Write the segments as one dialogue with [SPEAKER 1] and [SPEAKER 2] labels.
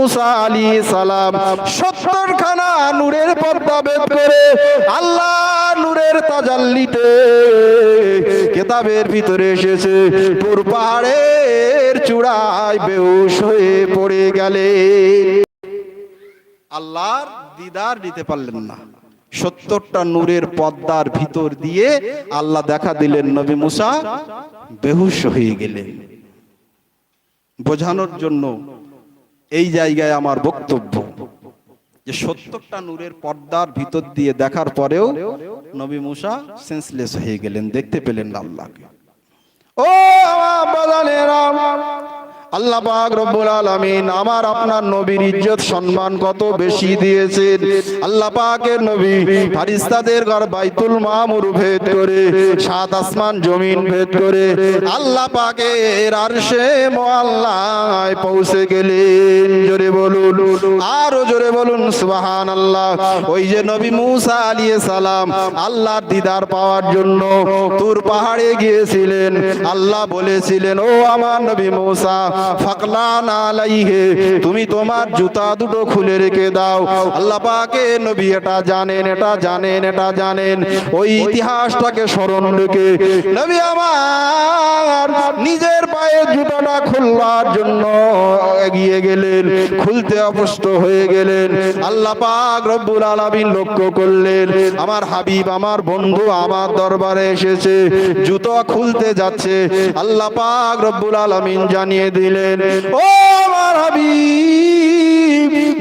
[SPEAKER 1] মুসা আলী সালাম। সত্তর খানা নূরের পর্দা ভেদ করে আল্লাহ নূরের তাজাল্লিতে কেতাবের ভিতরে এসেছে। তোর পাহাড়ের চূড়ায় বেউস হয়ে পড়ে গেলে। আল্লাহর দিদার দিতে পারলেন না। সত্তরটা নূরের পদ্মার ভিতর দিয়ে আল্লাহ দেখা দিলেন নবী মুসা বেহুশ হয়ে গেলেন। বোঝানোর জন্য এই জায়গায় আমার বক্তব্য যে সত্তরটা নূরের পর্দার ভিতর দিয়ে দেখার পরেও নবী মুসা সেন্সলেস হয়ে গেলেন, দেখতে পেলেন আল্লাহকে। ও আমার আল্লাহ পাক রব্বুল আলামিন আমার আপনার নবীর ইজ্জত সম্মান কত বেশি দিয়েছেন। আল্লাহ পাকের নবী ফারিস্তাদের ঘর বাইতুল মামুর ভেদ করে, সাত আসমান জমিন ভেদ করে আল্লাহ পাকের আরশে মোয়াল্লায় পৌঁছে গেলেন। জোরে বলুন, আরও জোরে বলুন, সুবহানাল্লাহ। ওই যে নবী মুসা আলাইহিস সালাম আল্লাহর দিদার পাওয়ার জন্য তুর পাহাড়ে গিয়েছিলেন। আল্লাহ বলেছিলেন, ও আমার নবী মুসা ফাকলান আলাইহে, তুমি তোমার জুতা দুটো খুলে রেখে দাও। আল্লাহ পাকে নবী এটা জানেন এটা জানেন এটা জানেন। ওই ইতিহাসটাকে স্মরণ রেখে নবী আমার নিজের পায়ের জুতাটা খুলবার জন্য এগিয়ে গেলেন, খুলতে অপষ্ট হয়ে গেলেন। আল্লাহ পাক রব্বুল আলামিন লক্ষ্য করলেন, আমার হাবিব, আমার বন্ধু, আমার দরবারে এসেছে, জুতো খুলতে যাচ্ছে। আল্লাহ পাক রব্বুল আলামিন জানিয়ে দিলেন ও আমার হাবিব।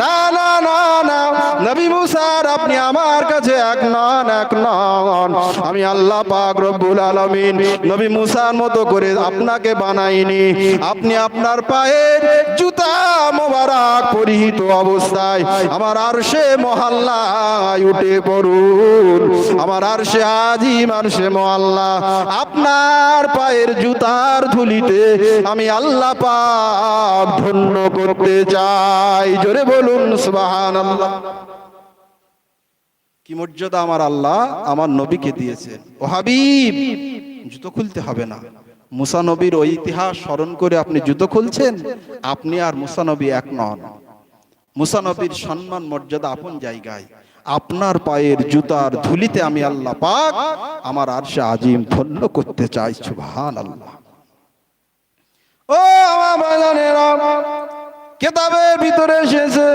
[SPEAKER 1] না না না না। নবী মুসার আপনি আমার কাছে এক নন এক নন। আমি আল্লাহ পাক রব্বুল আলামিন নবী মুসার মতো করে আপনাকে বানাইনি। আপনি আপনার পায়ের জুতা মোবারক পরিহিত অবস্থায় আমার আরশে মহল্লায় উঠে পড়ুন। আমার আরশে আজিম আরশে মহল্লা। আপনার পায়ের জুতার ধুলিতে আমি আল্লাহ পাক ধন্য করতে চাই। জোরে বলুন কি মর্যাদা আমার আল্লাহ, আমার নবীকে দিয়েছেন। ও হাবিব, জুতো খুলতে হবে না। মুসানবীর ওই ইতিহাস স্মরণ করে আপনি জুতো খুলছেন, আপনি আর মুসানবী এক নন। মুসা নবীর সম্মান, মর্যাদা আপন জায়গায়। আপনার পায়ের জুতার ধুলিতে আমি আল্লাহ পাক আমার আরশে আজিম ধন্য করতে চাই সুবহান আল্লাহ ও আমার কেতাবের ভিতরে এসেছে।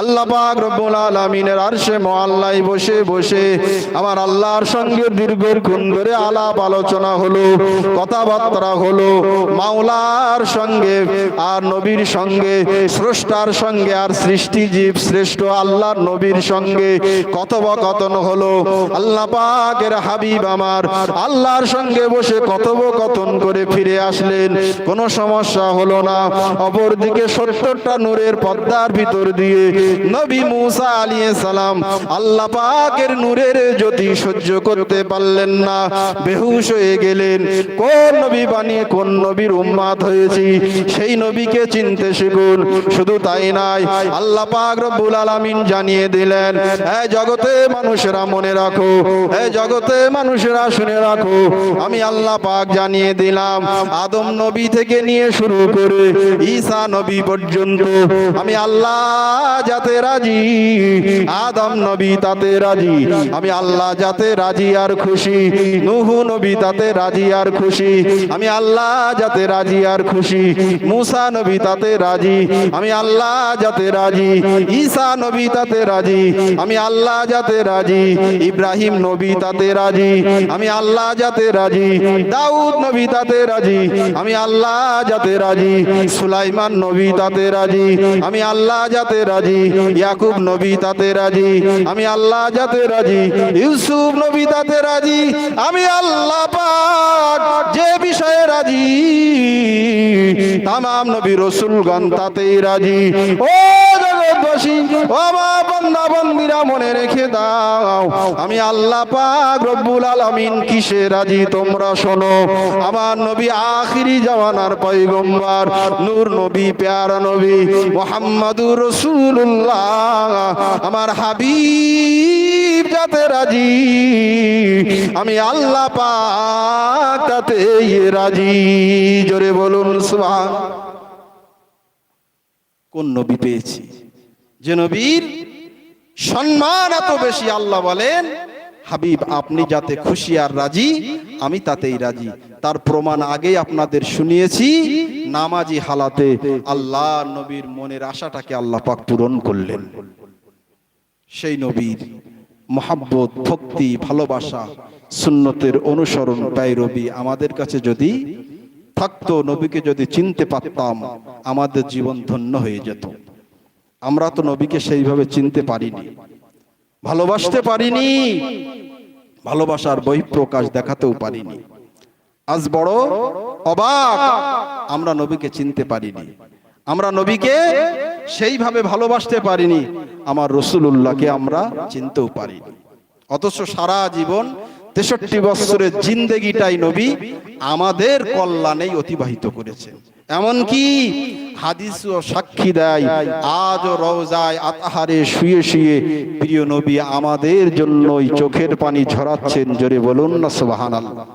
[SPEAKER 1] আল্লাহ পাক রব্বুল আলামিনের আরশে মোয়াল্লাই বসে বসে আমার আল্লাহর সঙ্গে দীর্ঘক্ষণ ধরে আলাপ আলোচনা হলো, কথাবার্তা হলো, মাওলার সঙ্গে আর নবীর সঙ্গে, স্রষ্টার সঙ্গে আর সৃষ্টিজীব শ্রেষ্ঠ আল্লাহর নবীর সঙ্গে কথোপকথন হলো। আল্লাহ পাকের হাবিব আমার আল্লাহর সঙ্গে বসে কথোপকথন করে ফিরে আসলেন। কোনো সমস্যা হলো না। অপরদিকে সত্তরটা নূরের পদ্মার ভিতর দিয়ে। নবী মুসা আলিয়ে সালাম, আল্লাহ পাকের নূরের জ্যোতি সহ্য করতে পারলেন না। বেহুশ হয়ে গেলেন, কোন নবী বানিয়ে কোন নবীর উম্মাদ হয়েছি? সেই নবীকে চিনতে শিখুন, শুধু তাই নাই, আল্লাহ পাক রব্বুল আলামিন জানিয়ে দিলেন এই জগতে মানুষেরা মনে রাখো এই জগতে মানুষেরা শুনে রাখো। আমি আল্লাহ পাক জানিয়ে দিলাম, আদম নবী থেকে নিয়ে শুরু করে ঈসা নবী পর্যন্ত আমি আল্লাহ যাতে রাজি, আদম নবী তাতে রাজি, আমি আল্লাহ যাতে রাজি আর খুশি, নুহু নবী তাতে রাজি আর খুশি, আমি আল্লাহ যাতে রাজি আর খুশি, মুসা নবী তাতে রাজি, আমি আল্লাহ যাতে রাজি, ঈসা নবী তাতে রাজি, আমি আল্লাহ যাতে রাজি, ইব্রাহিম নবী তাতে রাজি, আমি আল্লাহ যাতে রাজি, দাউদ নবী তাতে রাজি, আমি আল্লাহ যাতে রাজি, সুলাইমান নবী তাতে রাজি? আমি আল্লাহ যাতে রাজি? ইয়াকুব নবী তাতে রাজি? আমি আল্লাহ যাতে রাজি? ইউসুফ নবী তাতে রাজি? আমি আল্লাহ পাক যে বিষয়ে রাজি তাম নবী রসুলগণ তাতেই রাজি। ও জগৎবাসী, ও আমার বান্দা, বন্দিরা, মনে রেখে দাও, আমি আল্লাহ পাক রব্বুল আলামিন কিসে রাজি তোমরা শোনো? আমার নবী আখিরি জামানার পয়গম্বর, নূর নবী, প্যারা নবী মোহাম্মদুর রসুল্লাহ আমার হাবিব যাতে রাজি, আমি আল্লাহ পাক তাতে রাজি। জোরে বলুন, সুবহান। কোন নবী পেয়েছি? যে নবীর সম্মান এত বেশি, আল্লাহ বলেন, হাবিব, আপনি যাতে খুশি আর রাজি, আমি তাতেই রাজি। তার প্রমাণ আগেই আপনাদের শুনিয়েছি। নামাজি হালাতে আল্লাহ নবীর মনের আশাটাকে আল্লাহ পাক পূরণ করলেন। সেই নবীর মহাব্বত, ভক্তি, ভালোবাসা, সুন্নতের অনুসরণ রবি আমাদের কাছে যদি থাকতো, নবীকে যদি চিনতে পারতাম, আমাদের জীবন ধন্য হয়ে যেত। আমরা তো নবীকে সেইভাবে চিনতে পারিনি। ভালোবাসতে পারিনি, ভালোবাসার বহিঃপ্রকাশ দেখাতেও পারিনি। আজ বড় অবাক। আমরা নবীকে চিনতে পারিনি। আমরা নবীকে সেইভাবে ভালোবাসতে পারিনি। আমার রসুল্লাহকে আমরা চিনতেও পারিনি। অথচ সারা জীবন তেষট্টি বছরের জিন্দেগিটাই নবী আমাদের কল্যাণেই অতিবাহিত করেছেন। এমনকি হাদিস ও সাক্ষী দেয়, আজও রওজায় আতাহারে শুয়ে শুয়ে প্রিয় নবী আমাদের জন্যই চোখের পানি ঝরাচ্ছেন। জোরে বলুন না, সুবহানাল্লাহ।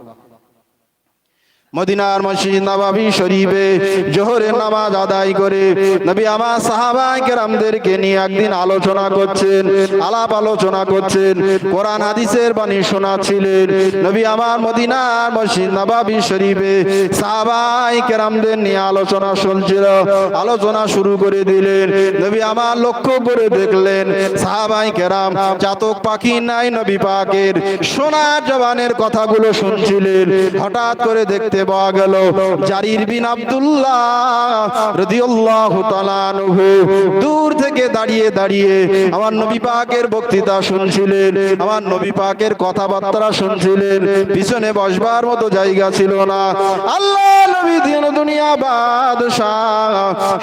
[SPEAKER 1] মদিনার মসজিদ নবাবি শরীফে জোহরের নামাজ আদায় করে নবী আমার সাহাবাই কেরামদেরকে নিয়ে একদিন আলোচনা করছেন, আলাপ আলোচনা করছেন, কোরআন হাদিসের বাণী শোনাচ্ছিলেন। নবী আমার মদিনার মসজিদ নবাবি শরীফে সাহাবাই কেরামদের নিয়ে আলোচনা শুনছিল আলোচনা শুরু করে দিলেন। নবী আমার লক্ষ্য করে দেখলেন, সাহাবাই কেরাম চাতক পাখি নাই নবী পাকের। সোনার জবানের কথাগুলো শুনছিলেন, হঠাৎ করে দেখতে পাওয়া গেল। জারির বিন আব্দুল্লাহ রাদিয়াল্লাহু তাআলা আনহু দূর থেকে দাঁড়িয়ে দাঁড়িয়ে আমার নবী পাকের বক্তৃতা শুনছিলেন, আমার নবী পাকের কথাবার্তা শুনছিলেন। পিছনে বসবার মতো জায়গা ছিল না। আল্লাহ নবী দিন দুনিয়া বাদশাহ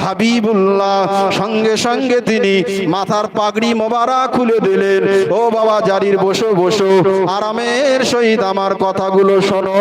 [SPEAKER 1] হাবিবুল্লাহ সঙ্গে সঙ্গে তিনি মাথার পাগড়ি মোবারক খুলে দিলেন, ও বাবা জারির বসো বসো, আরামের সহিত আমার কথাগুলো শোনো।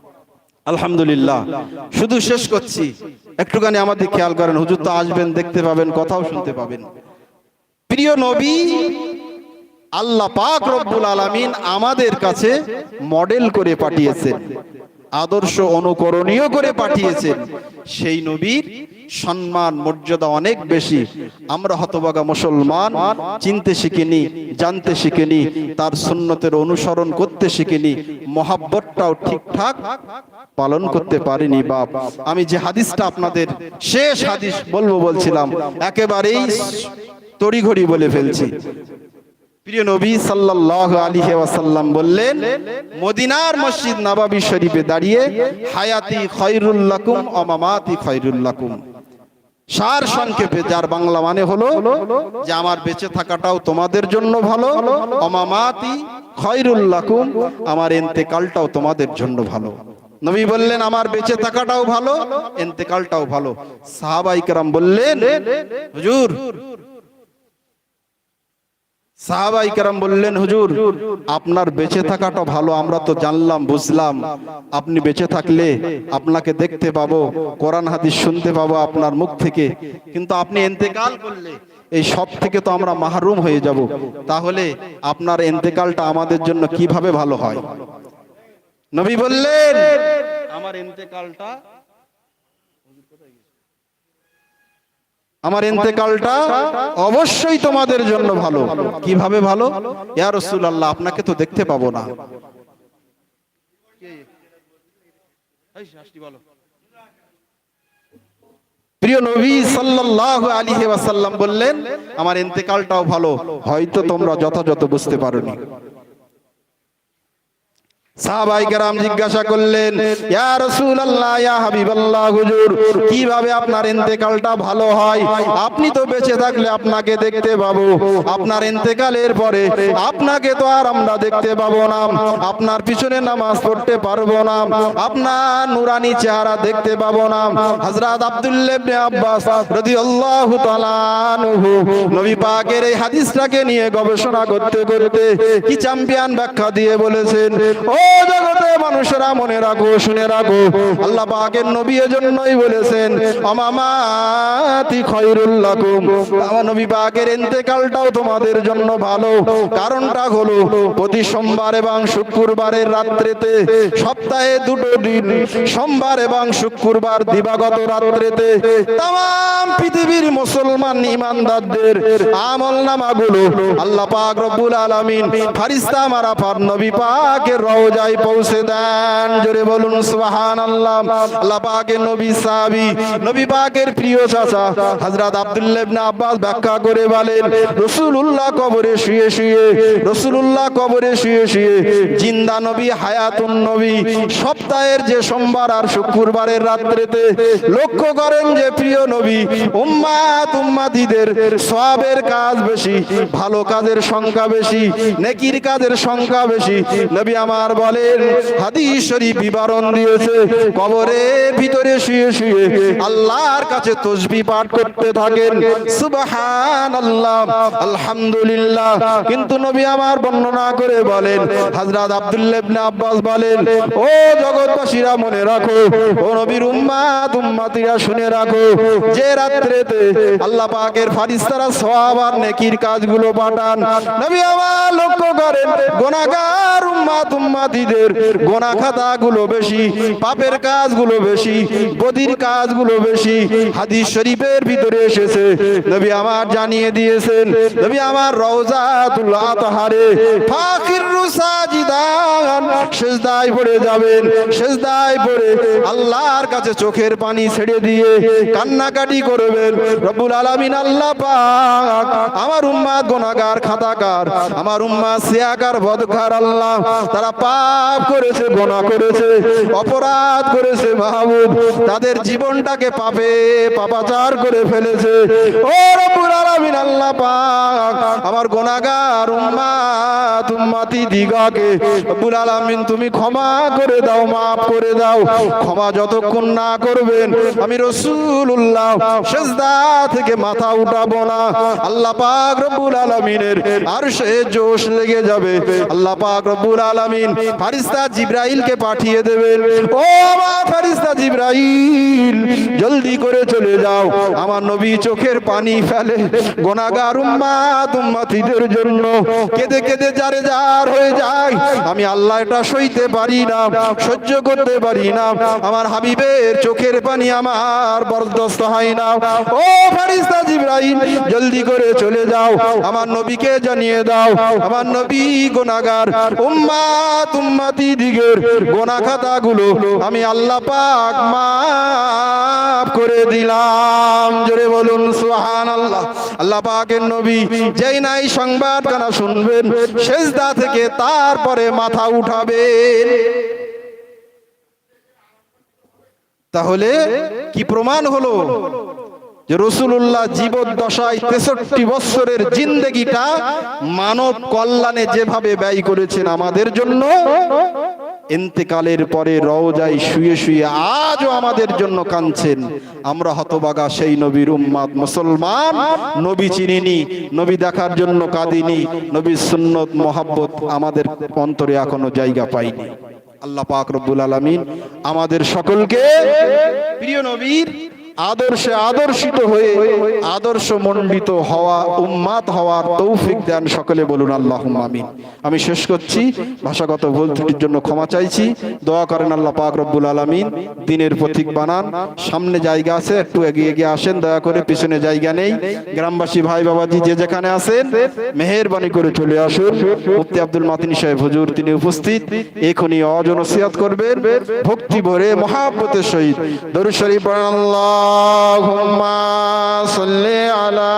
[SPEAKER 1] আলহামদুলিল্লাহ। শুধু শেষ করছি। একটুখানি আমাদের খেয়াল করেন, হুজুর তো আসবেন, দেখতে পাবেন, কথাও শুনতে পাবেন। প্রিয় নবী, আল্লাহ পাক রব্বুল আলামিন আমাদের কাছে মডেল করে পাঠিয়েছেন, আদর্শ অনুকরণীয় করে পাঠিয়েছেন। সেই নবীর সম্মান, মর্যাদা অনেক বেশি। আমরা হতবাগা মুসলমান, চিনতে শিখিনি, জানতে শিখিনি, তার সুন্নতের অনুসরণ করতে শিখিনি, মহাব্বতটাও ঠিকঠাক পালন করতে পারিনি, বাপ। আমি যে হাদিসটা আপনাদের শেষ হাদিস বলব বলছিলাম, একেবারেই তড়িঘড়ি বলে ফেলছি। প্রিয় নবী সাল্লাল্লাহু আলাইহি ওয়াসাল্লাম বললেন, মদিনার মসজিদ নবাবী শরীফে দাঁড়িয়ে হায়াতি খায়রুল লাকুম ওয়া মামাতি লাকুম। সার সংক্ষেপে, যার বাংলা মানে হলো যে আমার বেঁচে থাকাটাও তোমাদের জন্য ভালো। অমামাতি খয়রুল লাকুম, আমার এন্তেকালটাও তোমাদের জন্য ভালো। নবী বললেন, আমার বেঁচে থাকাটাও ভালো, এন্তেকালটাও ভালো। সাহাবাইকরাম বললেন, হুজুর সাহাবাই কেরাম বললেন, হুজুর, আপনার বেঁচে থাকাটা ভালো, আমরা তো জানলাম, বুঝলাম। আপনি বেঁচে থাকলে আপনাকে দেখতে পাবো, কোরআন, হাদিস শুনতে পাবো আপনার মুখ থেকে। কিন্তু আপনি এন্তেকাল করলে, এই সব থেকে তো আমরা মাহরুম হয়ে যাব। তাহলে আপনার এন্তেকালটা আমাদের জন্য কীভাবে ভালো হয়? নবী বললেন, আমার এন্তেকালটা আমার ইন্তেকালটা অবশ্যই তোমাদের জন্য ভালো। কীভাবে ভালো? ইয়া রাসূলুল্লাহ আপনাকে তো দেখতে পাবো না। প্রিয় নবী সাল্লাল্লাহু আলাইহি ওয়াসাল্লাম বললেন আমার ইন্তেকালটাও ভালো হয়তো তোমরা যথাযথ বুঝতে পারোনি। জিজ্ঞাসা করলেন, ইয়া রাসূলুল্লাহ, ইয়া হাবিবাল্লাহ, হুজুর, কীভাবে আপনার ভালো হয়? আপনি তো বেঁচে থাকলে আপনাকে দেখতে পাবো। আপনার ইন্তেকালের পরে আপনাকে তো আর আমরা দেখতে পাবো না। আপনার পিছনে নামাজ পড়তে পারব না। আপনার নুরানি চেহারা দেখতে পাবো না। হযরত আব্দুল্লাহ ইবনে আব্বাস রাদিয়াল্লাহু তাআলা আনহু নবী পাকের এই হাদিসটাকে নিয়ে গবেষণা করতে করতে কি চ্যাম্পিয়ন ব্যাখ্যা দিয়ে বলেছেন, ও জগতে মানুষেরা মনে রাখো, শুনে রাখো। আল্লাহ পাকের নবী এজন্যই বলেছেন আমার নবী পাকের তোমাদের জন্য ভালো। কারণটা হলো, প্রতি সোমবার এবং শুক্রবারের সপ্তাহে দুটো দিন, সোমবার এবং শুক্রবার দিবাগত রাত্রিতে, তাম পৃথিবীর মুসলমান ইমানদারদের আমল নামাগুলো আল্লাহ পাক রব্বুল আলামিন ফারিস্তা মারাফার নবী পাকের রওজায় পৌঁছে দেন, জোরে বলুন, সুবহানাল্লাহ। আল্লাহ আল্লাহ পাকের নবী সাহাবী, নবী পাকের প্রিয় চাচা, হযরত আব্দুল্লাহ ইবনে আব্বাস ব্যাখ্যা করে বলেন, রাসূলুল্লাহ কবরে শুয়ে শুয়ে, রাসূলুল্লাহ কবরে শুয়ে শুয়ে, জিন্দা নবী, হায়াতুন নবী, সপ্তাহের যে সোমবার আর শুক্রবারের রাত্রিতে লক্ষ্য করেন যে প্রিয় নবী, উম্মাত উম্মাতিদের সওয়াবের কাজ বেশি, ভালো কাজের সংখ্যা বেশি, নেকির কাজের সংখ্যা বেশি। নবী আমার বলেন হাদিস বিবরণ দিয়েছে কবরের ভিতরে শুয়ে শুয়ে আল্লাহর কাছে তসবি পাঠ করতে থাকেন। সুবহানাল্লাহ, আলহামদুলিল্লাহ। কিন্তু নবী আমার বর্ণনা করে বলেন, হযরত আব্দুল্লাহ ইবনে আব্বাস বলেন, ও জগৎবাসীরা, মনে রাখো, ও নবীর উম্মাত, উম্মাতিরা, শুনে রাখো, যে রাত্রেতে আল্লাহ পাকের ফারিস্তারা সওয়াব আর নেকির কাজগুলো পাঠান। নবী আমার লক্ষ্য করেন গুনাহগার উম্মাত, উম্মাতিদের গোনা খাতাগুলো বেশি, পাপের কাজগুলো বেশি বদির কাজগুলো বেশি। হাদিস শরীফের ভিতরে এসেছে, নবী আমার জানিয়ে দিয়েছেন, নবী আমার রওজাতুল ফাকির সেজদায় পড়ে যাবেন, সেজদায় পড়ে আল্লাহর কাছে চোখের পানি ছেড়ে দিয়ে কান্নাকাটি করবেন। রব্বুল আলামিন আল্লাহ পাক আমার উম্মাত গুনাহগার খাতাকার, আমার উম্মাত সিয়াকার, বদকার আল্লাহ, তারা পাপ করেছে গুনাহ করেছে, অপরাধ করেছে মাহবুব। তাদের জীবনটাকে পাপে, পাপাচার করে ফেলেছে। ও রব্বুল আলামিন, আল্লাহ পাক আমার গুনাহগার উম্মাত, উম্মাতি দিগাকে রব্বুল আলামিন, তুমি ক্ষমা করে দাও maaf করে দাও। ক্ষমা যতক্ষণ না করবেন, আমি রাসূলুল্লাহ সেজদা থেকে মাথা উঠাবো না। আল্লাহ পাক রব্বুল আলামিনের আরশে জোশ লেগে যাবে। আল্লাহ পাক রব্বুল আলামিন, ফারিস্তা জিব্রাইলকে পাঠিয়ে দেবেন ও আমার ফারিস্তা জিব্রাইল, জলদি করে চলে যাও। আমার নবী চোখের পানি ফেলে। গোনাগার উম্মাত উম্মাতিদের জন্য কেঁদে কেঁদে যারে যার হয়ে যায়। আমি আল্লাহ এটা সইতে পারি না, সহ্য করতে পারি না। আমার হাবিবের চোখের পানি আমার বরদস্ত হয় না। ও ফারিস্তা জিব্রাইল, জলদি করে চলে যাও। আমার নবীকে জানিয়ে দাও। আমার নবী গোনাগার উম্মাত উম্মাতি দিগের গোনা খাতাগুলো আমি আল্লাহ পাক মাফ করে দিলাম। জোরে বলুন, সুবহানাল্লাহ। আল্লাহ পাকের নবী যেই নাই সংবাদ কানা শুনবেন, সেজদা থেকে তারপরে মাথা উঠাবেন। তাহলে কি প্রমাণ হলো? যে রসুল্লাহ জীবদ্দশায় তেষট্টি বৎসরের জিন্দেগিটা মানব কল্যাণে যেভাবে ব্যয় করেছেন আমাদের জন্য ইন্তেকালের পরে রওজায় শুয়ে শুয়ে আজও আমাদের জন্য কাঁদছেন। আমরা হতবাগা সেই নবীর উম্মাদ মুসলমান। নবী চিনিনি, নবী দেখার জন্য কাঁদিনি, নবীর সুন্নত, মোহাব্বত আমাদের অন্তরে এখনও জায়গা পাইনি। আল্লাহ পাক রব্বুল আলামিন আমাদের সকলকে প্রিয় নবীর আদর্শে আদর্শিত হয়ে আদর্শ মণ্ডিত হওয়া উম্মাত হওয়ার তৌফিক দেন সকলে বলুন আল্লাহ আমিন। আমি শেষ করছি। ভাষাগত ভুল ত্রুটির জন্য ক্ষমা চাইছি। দোয়া করেন আল্লাহ পাক রব্বুল আলামিন। দিনের পথিক বানান। সামনে জায়গা আছে, একটু এগিয়ে এগিয়ে আসেন। দয়া করে পিছনে জায়গা নেই। গ্রামবাসী ভাই বাবাজি যে যেখানে আছেন, মেহেরবানি করে চলে আসুন। মুফতি আব্দুল মাতিন সাহেব হুজুর, তিনি উপস্থিত। এখনই অজনসিয়াত করবেন। ভক্তি ভরে মহাব্বতের সহিত দরুদ শরীফ পড়েন আল্লাহুম্মা সাল্লি আলা